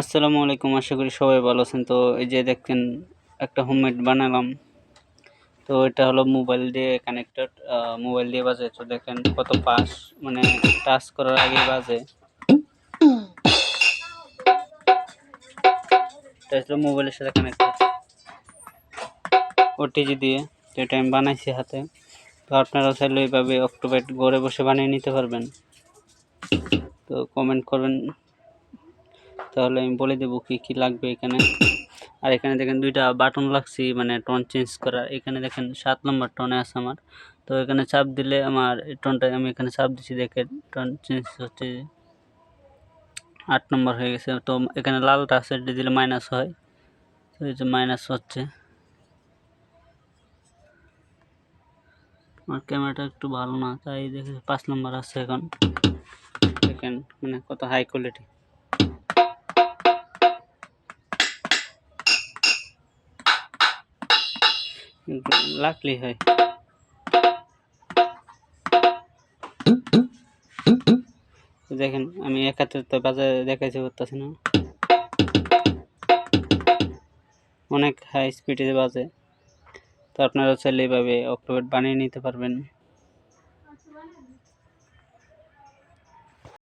আসসালামু আলাইকুম, আশা করি সবাই ভালো আছেন। তো এই যে দেখেন, একটা হোমমেড বানালাম। তো এটা হলো মোবাইল দিয়ে কানেক্টেড মোবাইল দিয়ে বাজে। তো দেখেন কত পাস মানে টাচ করার আগে বাজে। এটা মোবাইলের সাথে কানেক্টেড ওটিজি দিয়ে, তো এটা আমি বানাইছি হাতে। তো আপনারা চাইলে এইভাবে অক্টোবেট ঘরে বসে বানিয়ে নিতে পারবেন। তো কমেন্ট করবেন। তাহলে আমি বলে দেবো কী কী লাগবে এখানে। আর এখানে দেখেন দুইটা বাটন লাগছি মানে টোন চেঞ্জ করার। এখানে দেখেন সাত নম্বর টনে আছে আমার। তো এখানে চাপ দিলে আমার টোনটা আমি এখানে চাপ দিচ্ছি দেখে টোন চেঞ্জ হচ্ছে আট নম্বর হয়ে গেছে। তো এখানে লালটা আছে দিলে মাইনাস হয়। তো এই যে মাইনাস হচ্ছে। আমার ক্যামেরাটা একটু ভালো না, তাই দেখে পাঁচ নম্বর আছে এখন। দেখেন মানে কত হাই কোয়ালিটি লাগলেই হয়। দেখেন, আমি এক হাতে তো বাজারে দেখাইতে করতেছি না। অনেক হাই স্পিডে বাজে। তো আপনারা চাইলে এভাবে অক্টোবেট বানিয়ে নিতে পারবেন।